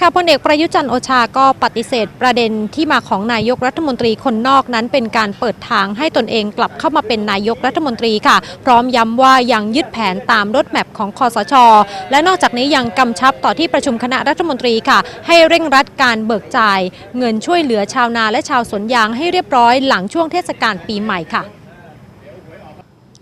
ค่ะพลเอกประยุจันโอชาก็ปฏิเสธประเด็นที่มาของนายกรัฐมนตรีคนนอกนั้นเป็นการเปิดทางให้ตนเองกลับเข้ามาเป็นนายกรัฐมนตรีค่ะ พร้อมย้ำว่ายังยึดแผนตามรถแมพของคอสช และนอกจากนี้ยังกำชับต่อที่ประชุมคณะรัฐมนตรีค่ะ ให้เร่งรัดการเบิกจ่าย เงินช่วยเหลือชาวนาและชาวสวนยางให้เรียบร้อยหลังช่วงเทศกาลปีใหม่ค่ะ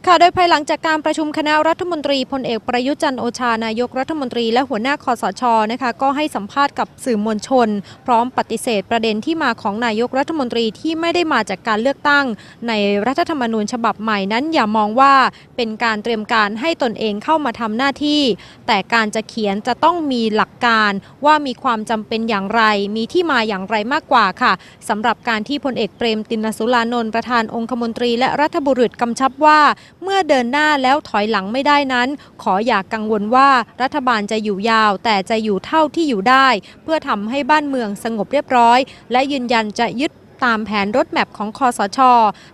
ค่ะโดยภายหลังจากการประชุมคณะรัฐมนตรีพลเอกประยุจันโอชานายกรัฐมนตรีและหัวหน้าคอสชนะคะก็ให้สัมภาษณ์กับสื่อมวลชน พร้อมปฏิเสธประเด็นที่มาของนายกรัฐมนตรีที่ไม่ได้มาจากการเลือกตั้ง ในรัฐธรรมนูญฉบับใหม่นั้นอย่ามองว่าเป็นการเตรียมการให้ตนเองเข้ามาทำหน้าที่ แต่การจะเขียนจะต้องมีหลักการว่ามีความจำเป็นอย่างไร มีที่มาอย่างไรมากกว่าค่ะสำหรับการที่พลเอกเปรมตินสุรานนท์ประธานองคมนตรี และรัฐบุรุษกำชับว่า เมื่อเดินหน้าแล้วถอยหลังไม่ได้นั้น ขออย่ากกังวลว่ารัฐบาลจะอยู่ยาว แต่จะอยู่เท่าที่อยู่ได้ เพื่อทำให้บ้านเมืองสงบเรียบร้อย และยืนยันจะยึด ตามแผนรถแมพของคอสช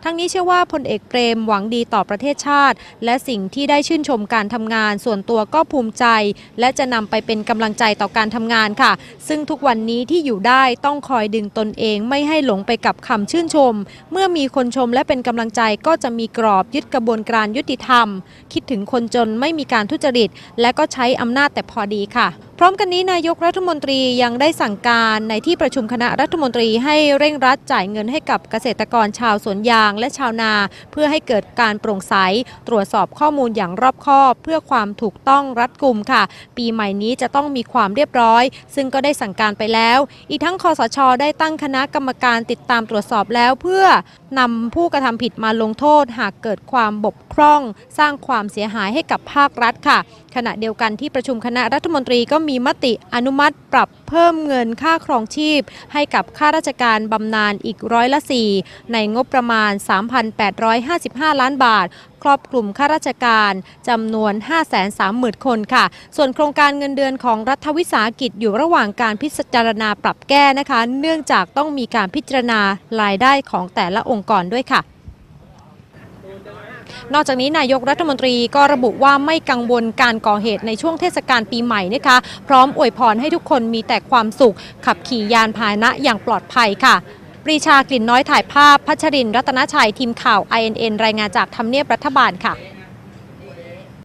ทั้งนี้เชื่อว่าพลเอกเปรมหวังดีต่อประเทศชาติ และสิ่งที่ได้ชื่นชมการทำงาน ส่วนตัวก็ภูมิใจ และจะนำไปเป็นกำลังใจต่อการทำงานค่ะ ซึ่งทุกวันนี้ที่อยู่ได้ต้องคอยดึงตนเองไม่ให้หลงไปกับคำชื่นชม เมื่อมีคนชมและเป็นกำลังใจก็จะมีกรอบยึดกระบวนการยุติธรรม คิดถึงคนจนไม่มีการทุจริต และก็ใช้อำนาจแต่พอดีค่ะ พร้อมกันนี้นายกรัฐมนตรียังได้สั่งการในที่ประชุมคณะรัฐมนตรีให้เร่งรัดจ่ายเงินให้กับเกษตรกรชาวสวนยางและชาวนา เพื่อให้เกิดการโปร่งใส ตรวจสอบข้อมูลอย่างรอบคอบ เพื่อความถูกต้องรัดกุมค่ะ ปีใหม่นี้จะต้องมีความเรียบร้อย ซึ่งก็ได้สั่งการไปแล้ว อีกทั้งคอสช ได้ตั้งคณะกรรมการติดตามตรวจสอบแล้วเพื่อนำผู้กระทำผิดมาลงโทษ หากเกิดความบกพร่อง สร้างความเสียหายให้กับภาครัฐค่ะ ขณะเดียวกันที่ประชุมคณะรัฐมนตรีก็มีมติอนุมัติปรับเพิ่มเงินค่าครองชีพ ให้กับข้าราชการบำนาญอีกร้อยละ4ในงบประมาณ 3,855 ล้านบาท ครอบคลุมข้าราชการจำนวน 530,000 คนค่ะ ส่วนโครงการเงินเดือนของรัฐวิสาหกิจอยู่ระหว่างการพิจารณาปรับแก้นะคะ เนื่องจากต้องมีการพิจารณารายได้ของแต่ละองค์กรด้วยค่ะ นอกจากนี้นายกรัฐมนตรีก็ระบุว่าไม่กังวลการก่อเหตุในช่วงเทศกาลปีใหม่นะคะ พร้อมอวยพรให้ทุกคนมีแต่ความสุข ขับขี่ยานพาหนะอย่างปลอดภัยค่ะปรีชากลิ่นน้อยถ่ายภาพ พัชรินรัตนชัยทีมข่าว INN รายงานจากทำเนียบรัฐบาลค่ะ